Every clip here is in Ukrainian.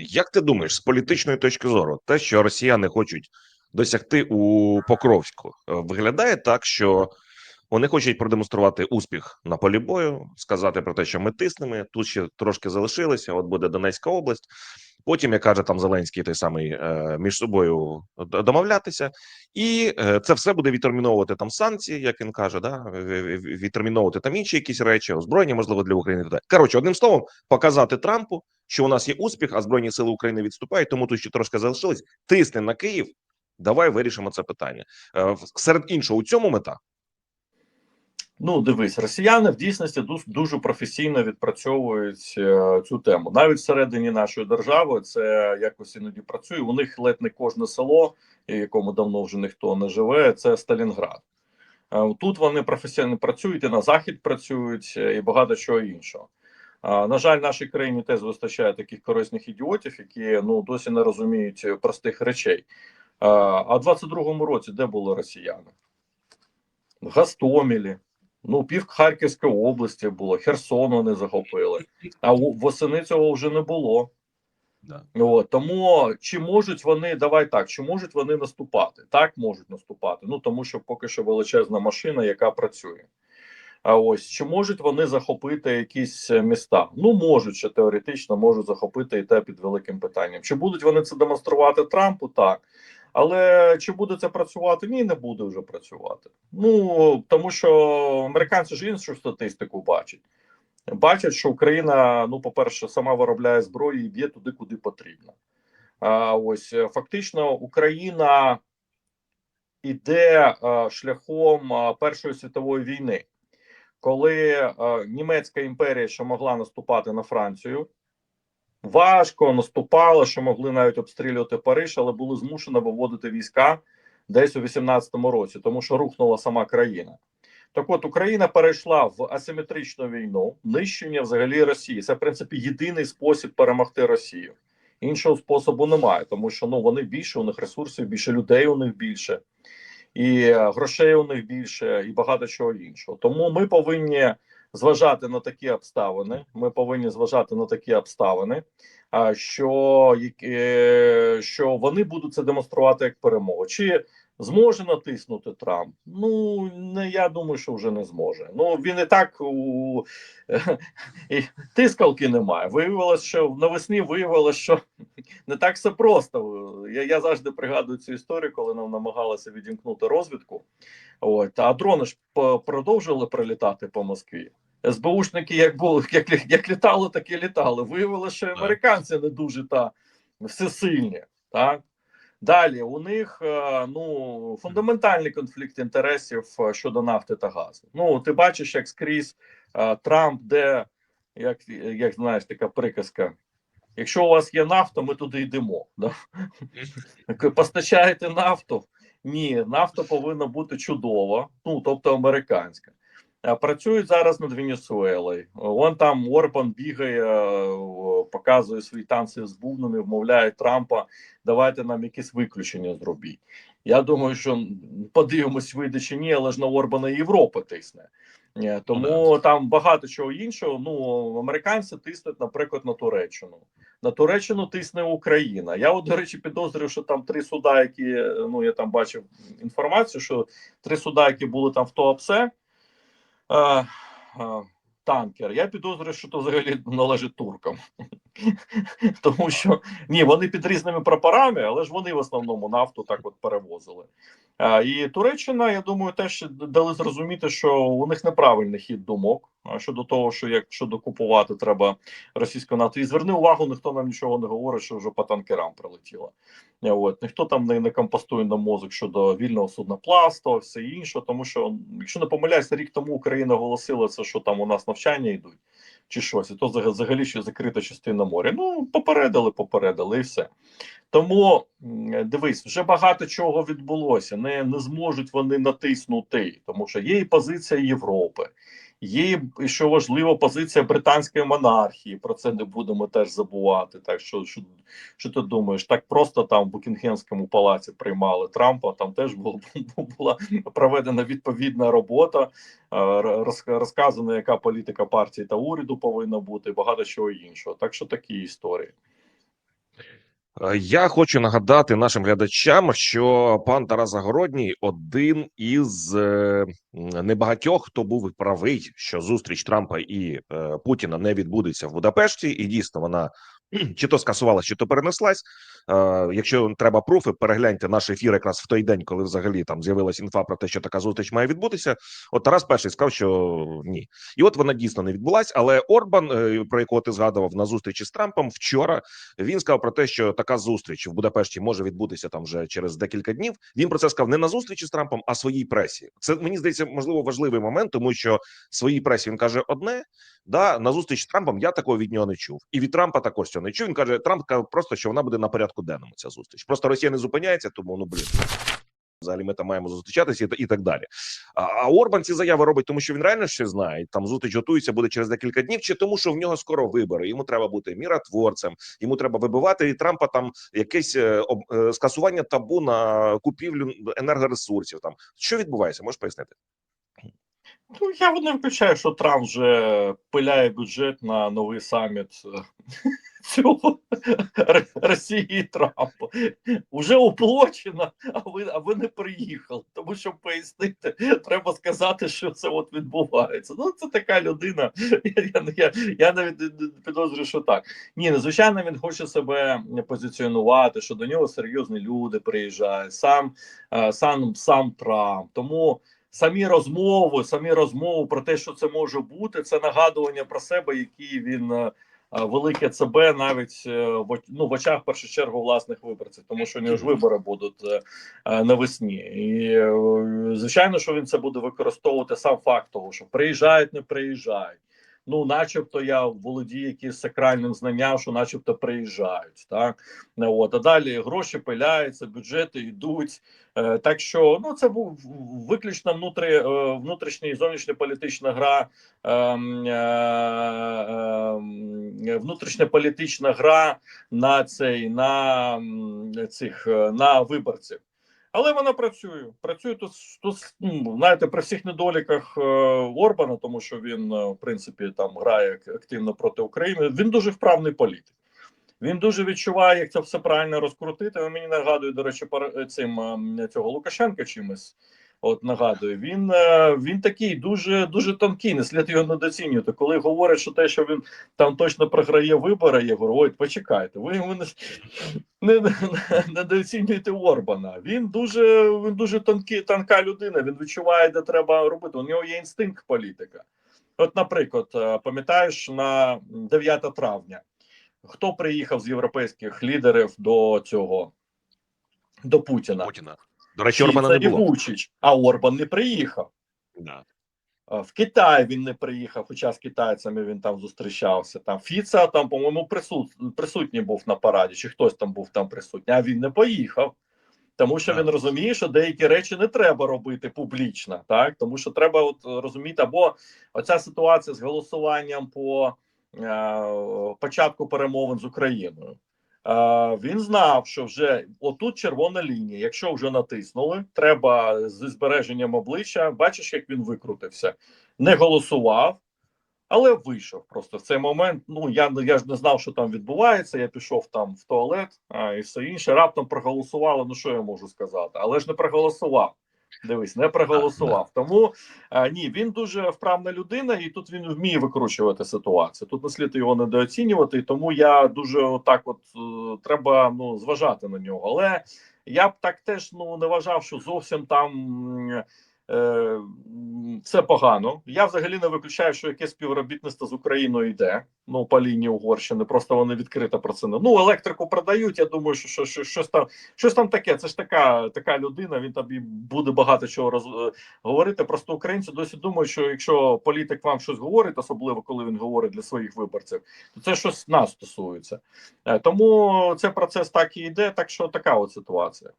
Як ти думаєш, з політичної точки зору, те, що росіяни хочуть досягти у Покровську, е, виглядає так, що вони хочуть продемонструвати успіх на полі бою, сказати про те, що ми тиснемо. Тут ще трошки залишилися. От буде Донецька область. Потім, як каже там Зеленський, той самий е, між собою домовлятися, і е, це все буде відтерміновувати там санкції, як він каже, да відтерміновувати там інші якісь речі, озброєння можливо для України. Коротше, одним словом, показати Трампу, що у нас є успіх, а збройні сили України відступають. Тому тут ще трошки залишилось. Тисни на Київ. Давай вирішимо це питання. Е, серед іншого, у цьому мета. Ну, дивись, росіяни в дійсності дуже, професійно відпрацьовують е, цю тему. Навіть всередині нашої держави це якось іноді працює. У них ледь не кожне село, якому давно вже ніхто не живе. Це Сталінград. Е, Тут вони професійно працюють і на захід працюють, е, і багато чого іншого. На жаль, нашій країні теж вистачає таких корисних ідіотів, які ну досі не розуміють простих речей. А в 22-му році де були росіяни? В Гастомілі. Ну, пів Харківської області було, Херсон вони захопили, а восени цього вже не було. Да. От, тому чи можуть вони, давай так, чи можуть вони наступати? Так, можуть наступати. Ну тому що поки що величезна машина, яка працює. А ось чи можуть вони захопити якісь е, міста? Ну можуть ще теоретично можуть захопити і те під великим питанням. Чи будуть вони це демонструвати Трампу? Так. Але чи буде це працювати? Ні, не буде вже працювати. Ну тому що американці ж іншу статистику бачать. Бачать, що Україна, ну, по-перше, сама виробляє зброю і б'є туди, куди потрібно. А ось фактично Україна іде шляхом Першої світової війни, коли німецька імперія, що могла наступати на Францію, важко наступала, що могли навіть обстрілювати Париж, але були змушені виводити війська десь у 18-му році, тому що рухнула сама країна. Так от Україна перейшла в асиметричну війну, нищення взагалі Росії. Це в принципі єдиний спосіб перемогти Росію. Іншого способу немає, тому що ну вони більше, у них ресурсів більше, людей у них більше, і е, грошей у них більше, і багато чого іншого. Тому ми повинні зважати на такі обставини. Ми повинні зважати на такі обставини, що, е, що вони будуть це демонструвати як перемогу. Чи Зможе натиснути Трамп? Ну не я думаю, що вже не зможе. Ну він і так у тискалки немає. Виявилось, що навесні виявилось, що не так все просто. Я, я завжди пригадую цю історію, коли нам намагалися відімкнути розвідку. От а дрони ж продовжували прилітати по Москві. СБУшники, як були, як, як літали, так і літали. Виявилося, що американці не дуже та всесильні. Так Далі у них е, ну фундаментальний конфлікт інтересів е, щодо нафти та газу. Ну ти бачиш, як скрізь е, Трамп, де як, як знаєш, така приказка. Якщо у вас є нафта, ми туди йдемо. Да? Постачаєте нафту? Ні, нафта повинна бути чудова, ну тобто американська. Е, Працюють зараз над Венесуелою. Вон там Орбан бігає, е, показує свої танці з бубнами, вмовляє Трампа. Давайте нам якісь виключення зробіть. Я думаю, що подивимось, вийде чи ні, але ж на Орбана Європа тисне. Е, Тому там багато чого іншого. Ну американці тиснуть, наприклад, на Туреччину. На Туреччину тисне Україна. Я, от, до речі, підозрюю, що там три суда, які ну я там бачив інформацію, що три суда, які були там в Туапсе, е, е, танкер. Я підозрюю, що то взагалі належить туркам. Тому що ні, вони під різними прапорами, але ж вони в основному нафту так от перевозили. А, і Туреччина, я думаю, теж дали зрозуміти, що у них неправильний хід думок щодо того, що якщо докупувати треба російську нафту. І зверни увагу, ніхто нам нічого не говорить, що вже по танкерам прилетіло. От ніхто там не, не компостує на мозок щодо вільного судноплавства, все інше, тому що, якщо не помиляюся, рік тому Україна оголосила це, що там у нас навчання йдуть чи щось, і то взаг- взагалі ще закрита частина моря. Ну, попередили, попередили і все. Тому дивись, вже багато чого відбулося. Не, не зможуть вони натиснути, тому що є і позиція Європи, є і що важливо, позиція британської монархії. Про це не будемо теж забувати. Так що, що, що ти думаєш, так просто там в Букінгемському палаці приймали Трампа. Там теж було, була проведена відповідна робота, е, роз- розказано, яка політика партії та уряду повинна бути, і багато чого іншого. Так що такі історії. Е, Я хочу нагадати нашим глядачам, що пан Тарас Загородній один із е, небагатьох, хто був правий, що зустріч Трампа і е, Путіна не відбудеться в Будапешті, і дійсно вона чи то скасувалась, чи то перенеслась. Е, якщо треба пруфи, перегляньте наш ефір якраз в той день, коли взагалі там з'явилась інфа про те, що така зустріч має відбутися. От Тарас перший сказав, що ні, і от вона дійсно не відбулась. Але Орбан, е, про якого ти згадував на зустрічі з Трампом, вчора він сказав про те, що така зустріч в Будапешті може відбутися там вже через декілька днів. Він про це сказав не на зустрічі з Трампом, а своїй пресі. Це мені здається, можливо, важливий момент, тому що своїй пресі він каже одне. Да, на зустріч з Трампом я такого від нього не чув, і від Трампа також цього не чув. Він каже, Трамп каже просто, що вона буде на порядку денному. Ця зустріч. Просто Росія не зупиняється, тому ну блін. Взагалі, ми там маємо зустрічатися і, і так далі. А, а Орбан ці заяви робить, тому що він реально ще знає. Там зустріч готується буде через декілька днів, чи тому, що в нього скоро вибори. Йому треба бути міротворцем, йому треба вибивати і Трампа там якесь е, е, скасування табу на купівлю енергоресурсів. Там що відбувається, можеш пояснити? Ну, я не виключаю, що Трамп вже пиляє бюджет на новий саміт цього Росії Трампа. Уже оплачено, а ви, а ви не приїхали. Тому щоб пояснити, треба сказати, що це от відбувається. Ну, це така людина. Я, я, я, навіть підозрюю, що так. Ні, звичайно, він хоче себе позиціонувати, що до нього серйозні люди приїжджають, сам, е, сам, сам Трамп. Тому самі розмови, самі розмови про те, що це може бути, це нагадування про себе, який він е, велике ЦБ навіть е, ну, в очах в першу чергу власних виборців, тому що у нього ж вибори будуть е, е, навесні. І звичайно, що він це буде використовувати сам факт того, що приїжджають, не приїжджають. Ну, начебто, я володію якимось сакральним знанням, що начебто приїжджають, так Ну, от а далі гроші пиляються, бюджети йдуть. Е, Так що ну це був виключно внутрі, е, внутрішня і зовнішньополітична гра, ем, е, ем, внутрішня політична гра на цей на цих на виборців. Але вона працює. Працює тут, тут ну, знаєте, при всіх недоліках е, Орбана, тому що він, е, в принципі, там грає активно проти України. Він дуже вправний політик. Він дуже відчуває, як це все правильно розкрутити. Він мені нагадує, до речі, цим ем, цього Лукашенка чимось. От нагадую, він е, він такий дуже дуже тонкий, не слід його недооцінювати. Коли говорять, що те, що він там точно програє вибори, я говорю, ой, почекайте, ви, не, не, не, недооцінюєте Орбана. Він дуже він дуже тонкий, тонка людина. Він відчуває, де треба робити. У нього є інстинкт політика. От, наприклад, е, пам'ятаєш на 9 травня. Хто приїхав з європейських лідерів до цього до Путіна? Путіна. До речі, Орбана не було. Вучич, а Орбан не приїхав. Да. В Китай він не приїхав, хоча з китайцями він там зустрічався. Там Фіца там, по-моєму, присут... присутній був на параді, чи хтось там був там присутній, а він не поїхав. Тому що Так. він розуміє, що деякі речі не треба робити публічно, так тому що треба от е, розуміти, або оця ситуація з голосуванням по е, початку перемовин з Україною. Він знав, що вже отут червона лінія. Якщо вже натиснули, треба зі збереженням обличчя. Бачиш, як він викрутився, не голосував, але вийшов просто в цей момент. Ну я я ж не знав, що там відбувається. Я пішов там в туалет а, і все інше. Раптом проголосували. Ну що я можу сказати? Але ж не проголосував. Дивись, не проголосував. Тому ні, він дуже вправна людина, і тут він вміє викручувати ситуацію. Тут не слід його недооцінювати. Тому я дуже отак, от е, треба ну зважати на нього. Але я б так теж ну не вважав, що зовсім там. Е, це погано. Я взагалі не виключаю, що якесь співробітництво з Україною йде. Ну по лінії Угорщини. Просто вони відкрито про це ну електрику продають. Я думаю, що, що, що щось там щось там таке. Це ж така така людина. Він тобі буде багато чого роз е, говорити. Просто українці досі думають, що якщо політик вам щось говорить, особливо коли він говорить для своїх виборців, то це щось нас стосується. Е, Тому цей процес так і йде. Так що така от ситуація.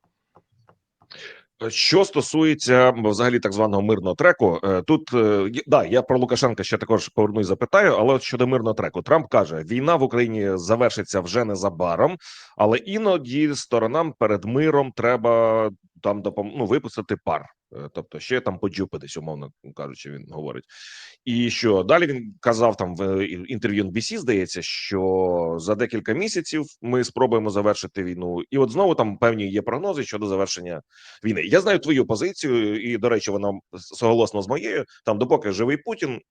Що стосується взагалі так званого мирного треку, е, тут е, да, я про Лукашенка ще також повернусь, запитаю. Але от щодо мирного треку, Трамп каже: війна в Україні завершиться вже незабаром, але іноді сторонам перед миром треба там допом... ну, випустити пар, Е, тобто ще там поджупитись, умовно кажучи, він говорить. І що далі він казав там в інтерв'ю NBC, здається, що за декілька місяців ми спробуємо завершити війну, і от знову там певні є прогнози щодо завершення війни. Я знаю твою позицію, і до речі, вона соголосно з моєю. Там, допоки живий Путін,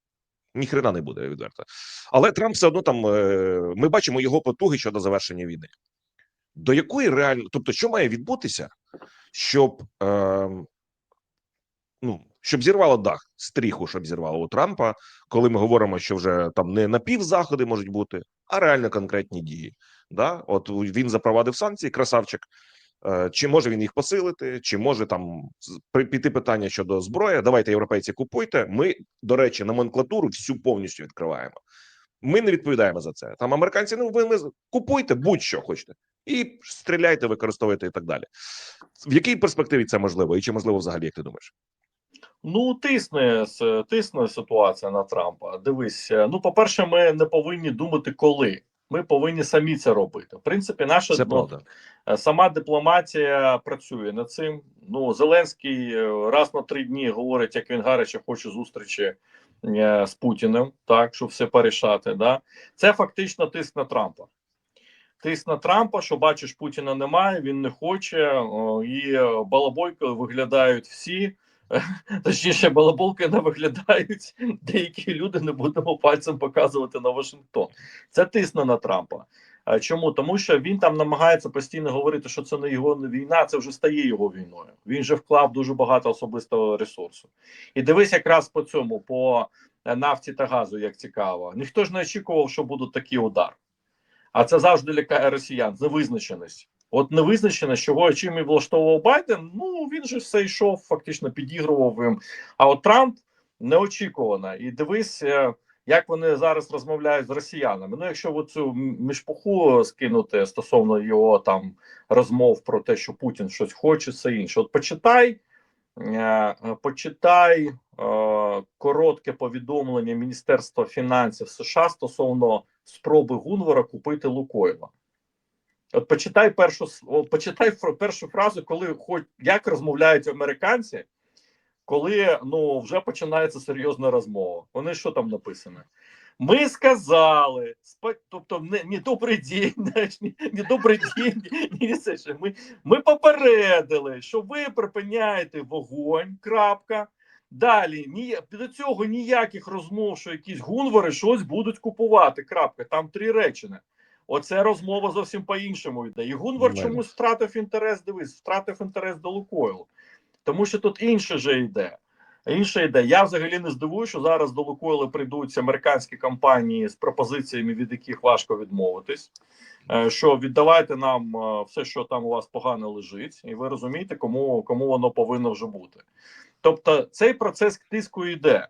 ніхрена не буде відверто. Але Трамп все одно там е, ми бачимо його потуги щодо завершення війни. До якої реально, тобто, що має відбутися, щоб е, ну щоб зірвало дах стріху, щоб зірвало у Трампа, коли ми говоримо, що вже там не напівзаходи можуть бути, а реально конкретні дії. Да, от він запровадив санкції, красавчик. Е, Чи може він їх посилити, чи може там піти питання щодо зброї? Давайте, європейці, купуйте. Ми, до речі, номенклатуру всю повністю відкриваємо. Ми не відповідаємо за це. Там американці, ну ви, ви купуйте будь-що хочете, і стріляйте, використовуйте і так далі. В якій перспективі це можливо, і чи можливо взагалі, як ти думаєш? Ну, тисне тисне ситуація на Трампа. Дивись, е, ну по-перше, ми не повинні думати, коли. Ми повинні самі це робити. В принципі, наша Це правда. е, сама дипломатія працює над цим. Ну, Зеленський е, раз на три дні говорить, як він гаряче хоче зустрічі з Путіним, так щоб все порішати. Да? Це фактично тиск на Трампа. Тиск на Трампа, що бачиш, Путіна немає, він не хоче, і е, балабойко виглядають всі. Точніше, балаболки не виглядають деякі люди, не будемо пальцем показувати на Вашингтон. Це тисне на Трампа. Чому? Тому що він там намагається постійно говорити, що це не його війна, це вже стає його війною. Він же вклав дуже багато особистого ресурсу. І дивись якраз по цьому, по е, нафті та газу, як цікаво. Ніхто ж не очікував, що будуть такі удар. А це завжди лякає росіян. Невизначеність. От невизначеність, чого чим і влаштовував Байден, ну він же все йшов, фактично підігрував їм. А от Трамп неочікувано. І дивись, е, як вони зараз розмовляють з росіянами. Ну, якщо цю мішпуху скинути стосовно його там розмов про те, що Путін щось хоче, все інше. От почитай, е, почитай е, коротке повідомлення Міністерства фінансів США стосовно спроби Гунвара купити Лукойла. От почитай першу почитай першу фразу, коли хоч як розмовляють американці, коли ну вже починається серйозна розмова. Вони що там написано? Ми сказали, тобто не, не добрий день, ні, не добрий день, ні, це ще. Ми, ми попередили, що ви припиняєте вогонь. Крапка. Далі ні, до цього ніяких розмов, що якісь гунвари щось будуть купувати. Крапка. Там три речення. Оце розмова зовсім по-іншому йде. І Гунвар Нормально. чомусь втратив інтерес. Дивись, втратив інтерес до Лукойлу. Тому що тут інше же йде. Інша ідея. Я взагалі не здивую, що зараз до Лукойла прийдуть американські компанії з пропозиціями, від яких важко відмовитись. Е, Що віддавайте нам е, все, що там у вас погано лежить, і ви розумієте, кому, кому воно повинно вже бути. Тобто, цей процес тиску йде.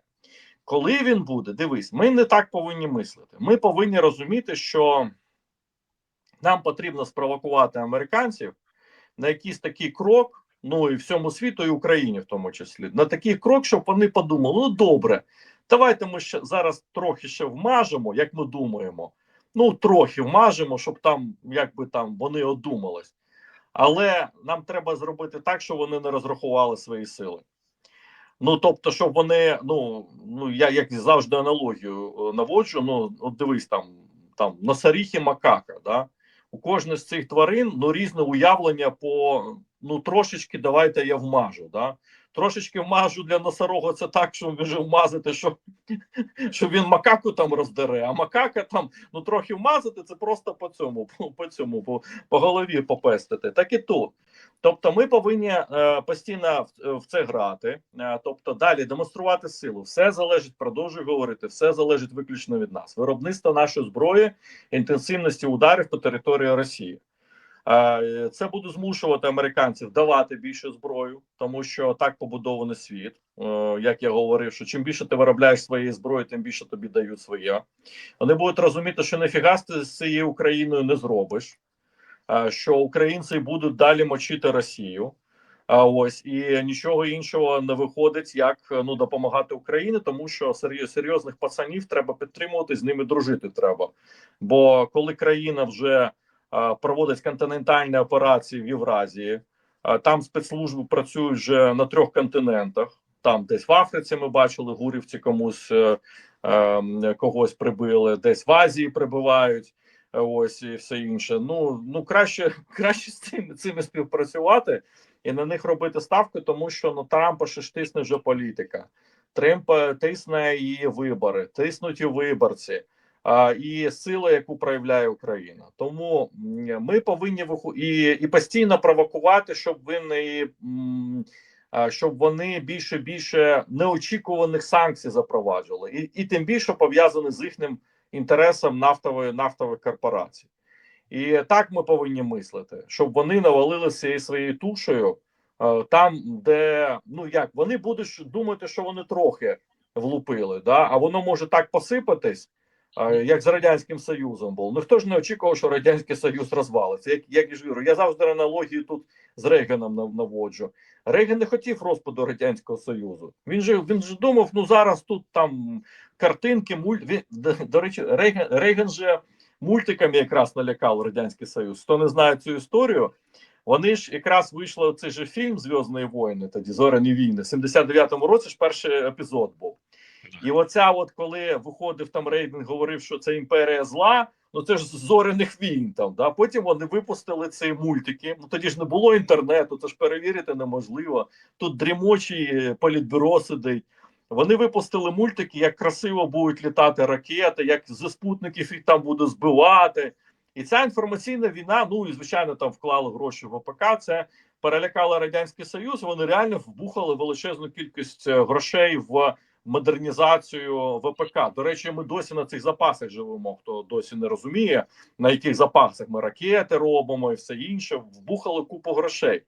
Коли він буде, дивись, ми не так повинні мислити. Ми повинні розуміти, що нам потрібно спровокувати американців на якийсь такий крок, ну і всьому світу, і Україні в тому числі, на такий крок, щоб вони подумали: ну добре, давайте ми ще зараз трохи ще вмажемо, як ми думаємо. Ну, трохи вмажемо, щоб там, якби там вони одумались. Але нам треба зробити так, щоб вони не розрахували свої сили. Ну, тобто, щоб вони, ну, ну я як завжди аналогію е, наводжу, ну, от дивись там, там носоріг і макака, да? у кожної з цих тварин ну, різне уявлення по ну трошечки давайте я вмажу. Да? Трошечки вмажу для носорога це так, що вже вмазати, що, що він макаку там роздере, а макака там ну трохи вмазати, це просто по цьому, по, цьому, по, по голові попестити. Так і тут. Тобто, ми повинні е, постійно в, в це грати, е, тобто далі демонструвати силу. Все залежить, продовжую говорити, все залежить виключно від нас. Виробництво нашої зброї, інтенсивності ударів по території Росії. Це буде змушувати американців давати більше зброю, тому що так побудований світ. Як я говорив, що чим більше ти виробляєш своєї зброї, тим більше тобі дають своє. Вони будуть розуміти, що ніфіга ти з цією Україною не зробиш, що українці будуть далі мочити Росію. А ось і нічого іншого не виходить, як ну допомагати Україні, тому що серйозних пацанів треба підтримувати, з ними дружити треба. Бо коли країна вже проводить континентальні операції в Євразії, Там спецслужби працюють вже на трьох континентах. Там десь в Африці ми бачили, гурівці комусь е, е, когось прибили, десь в Азії прибивають. е, Ось і все інше. Ну ну краще краще з цим цими співпрацювати і на них робити ставки, тому що ну Трампа ще ж тисне вже політика. Трамп е, тисне і вибори, тиснуть і виборці. І сила, яку проявляє Україна, тому ми повинні і, і постійно провокувати, щоб м, щоб вони більше більше неочікуваних санкцій запроваджували, і, і тим більше пов'язані з їхнім інтересом нафтової нафтових корпорацій. І так ми повинні мислити, щоб вони навалилися своєю тушею там, де ну як вони будуть думати, що вони трохи влупили, да а воно може так посипатись. Як з радянським союзом було, ніхто ж не очікував, що радянський союз розвалиться. Як як і ж вірю, я завжди аналогію тут з Рейганом нав- наводжу. Рейган не хотів розпаду радянського союзу. Він же він же думав, ну зараз тут там картинки, муль... він, до, речі, Рейган, Рейган же мультиками якраз налякав радянський союз. Хто не знає цю історію, вони ж якраз вийшли цей же фільм Зв'язні війни, тоді Зоряні війни. В 79-му році ж перший епізод був. І оця, от коли виходив там Рейден, говорив, що це імперія зла. Ну це ж зоряних війн там. Да? Потім вони випустили ці мультики. Ну тоді ж не було інтернету, це ж перевірити неможливо. Тут дрімочі політбюро сидить. Вони випустили мультики, як красиво будуть літати ракети, як зі спутників їх там буде збивати. І ця інформаційна війна, ну і звичайно, там вклали гроші в ОПК. Це перелякало радянський союз. Вони реально вбухали величезну кількість е, грошей в модернізацію ВПК. До речі, ми досі на цих запасах живемо. Хто досі не розуміє, на яких запасах ми ракети робимо і все інше. Вбухали купу грошей.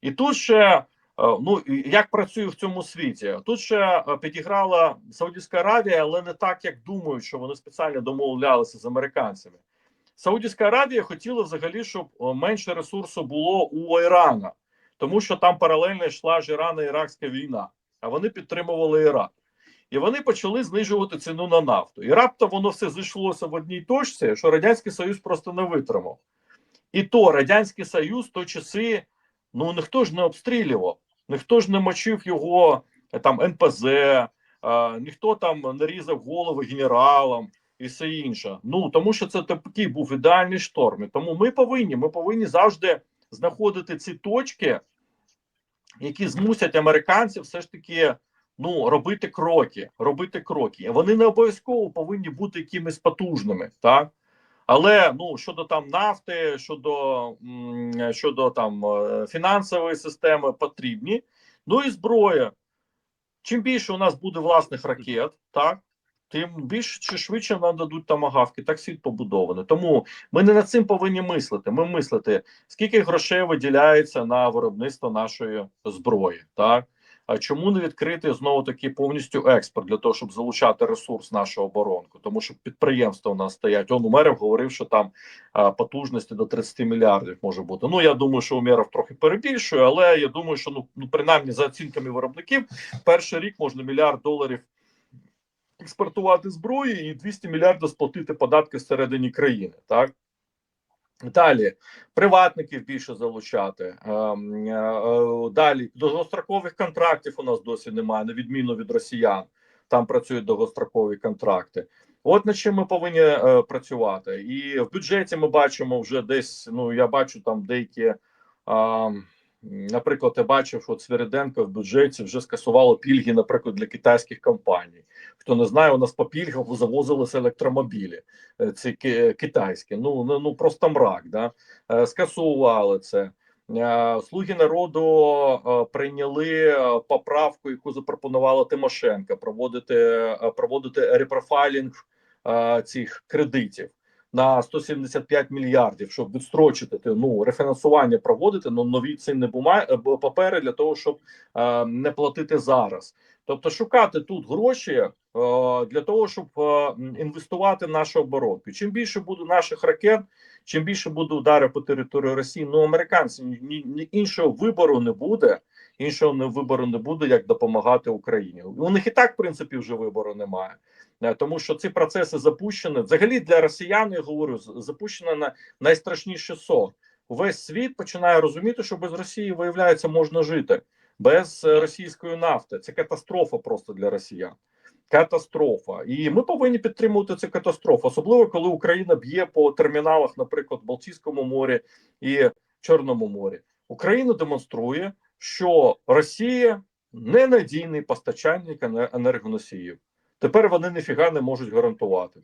І тут ще е, ну як працює в цьому світі? Тут ще е, підіграла Саудівська Аравія, але не так, як думають, що вони спеціально домовлялися з американцями. Саудівська Аравія хотіла взагалі, щоб е, менше ресурсу було у Ірана, тому що там паралельно йшла ж Ірано-Іракська війна, а вони підтримували Ірак. І вони почали знижувати ціну на нафту. І раптом воно все зійшлося в одній точці, що Радянський Союз просто не витримав. І то Радянський Союз в той часи ну ніхто ж не обстрілював, ніхто ж не мочив його е, там НПЗ, е, ніхто там не різав голови генералам і все інше. Ну тому що це такий був ідеальний шторм. І тому ми повинні, ми повинні завжди знаходити ці точки, які змусять американців все ж таки ну робити кроки, робити кроки. Вони не обов'язково повинні бути якимись потужними, так. Але ну щодо там нафти, щодо щодо там е, фінансової системи потрібні. Ну і зброя. Чим більше у нас буде власних ракет, так тим більше чи швидше нам дадуть тамагавки. Так світ побудований. Тому ми не над цим повинні мислити. Ми мислити, скільки грошей виділяється на виробництво нашої зброї, так. Чому не відкрити знову таки повністю експорт для того, щоб залучати ресурс нашого оборонку? Тому що підприємства у нас стоять. Он Умеров говорив, що там потужності до 30 мільярдів може бути. Ну я думаю, що Умеров трохи перебільшує, але я думаю, що ну, ну принаймні за оцінками виробників, перший рік можна мільярд доларів експортувати зброї і 200 мільярдів сплатити податки всередині країни. Так Далі приватників більше залучати. Ем, е, е, Далі довгострокових контрактів у нас досі немає, на відміну від росіян. Там працюють довгострокові контракти. От над чим ми повинні е, працювати. І в бюджеті ми бачимо вже десь. Ну я бачу там деякі. Е, Наприклад, я бачив, що Свириденко в бюджеті вже скасувало пільги, наприклад, для китайських компаній. Хто не знає, у нас по пільгах завозилися електромобілі, е, ці китайські. Ну ну, ну просто мрак. Да? Е, Скасували це. Е, Слуги народу е, прийняли е, поправку, яку запропонувала Тимошенко, проводити е, проводити репрофайлінг е, цих кредитів на 175 мільярдів, щоб відстрочити ну рефінансування проводити ну, нові цінні бумаги е, папери для того, щоб е, не платити зараз. Тобто шукати тут гроші е, для того, щоб е, інвестувати в нашу оборонку. Чим більше буде наших ракет, чим більше буде ударів по території Росії, ну американці ні, ні, ні іншого вибору не буде. Іншого не вибору не буде, як допомагати Україні. У них і так в принципі вже вибору немає. Е, тому що ці процеси запущені взагалі для росіян. Я говорю, з- запущено на найстрашніший сон. весь світ починає розуміти, що без Росії виявляється можна жити без е, російської нафти. Це катастрофа просто для росіян. Катастрофа, і ми повинні підтримувати цю катастрофу, особливо коли Україна б'є по терміналах, наприклад, Балтійському морі і Чорному морі. Україна демонструє, що Росія ненадійний постачальник енергоносіїв. Тепер вони ніфіга не можуть гарантувати.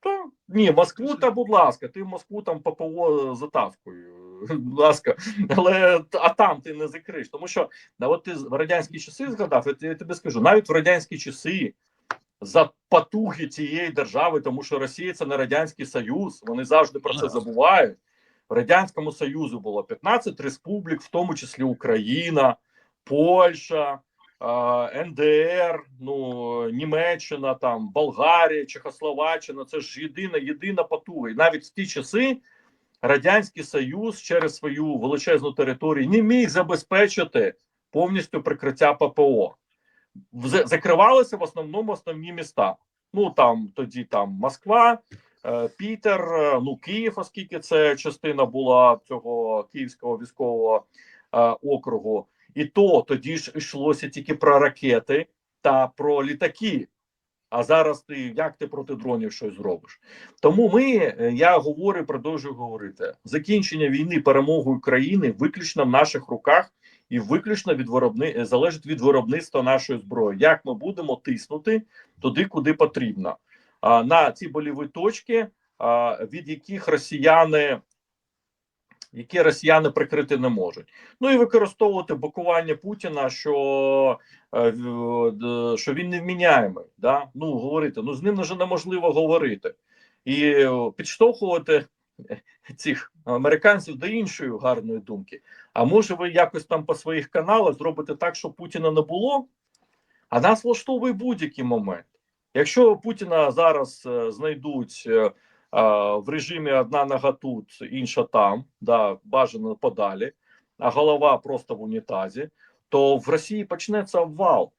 Та ні, Москву та, будь ласка, ти в Москву там ППО затавкою. Будь ласка, але а там ти не закриш. Тому що да, от ти в радянські часи згадав, я, я тобі скажу, навіть в радянські часи за потуги цієї держави, тому що Росія це не радянський союз. Вони завжди про це забувають. Радянському союзу було 15 республік, в тому числі Україна, Польща, НДР, ну Німеччина, там Болгарія, Чехословаччина. Це ж єдина, єдина потуга. І навіть в ті часи Радянський Союз через свою величезну територію не міг забезпечити повністю прикриття ППО. Закривалися в основному основні міста. Ну там тоді там Москва, Пітер, е, ну Київ, оскільки це частина була цього київського військового е, округу, і то тоді ж йшлося тільки про ракети та про літаки. А зараз ти як ти проти дронів щось зробиш? Тому ми, е, я говорю, продовжую говорити: закінчення війни перемогою країни виключно в наших руках і виключно від виробни е, залежить від виробництва нашої зброї. Як ми будемо тиснути туди, куди потрібно, на ці боліві точки, від яких росіяни. Які росіяни прикрити не можуть, ну і використовувати блокування Путіна, що е, що він невміняємий. Да? Ну говорити, ну з ним вже неможливо говорити і е, підштовхувати цих американців до іншої гарної думки. А може, ви якось там по своїх каналах зробите так, щоб Путіна не було? А нас влаштовує будь-який момент. Якщо Путіна зараз е, знайдуть е, в режимі одна нога тут, інша там, да, бажано подалі, а голова просто в унітазі, то в Росії почнеться обвал.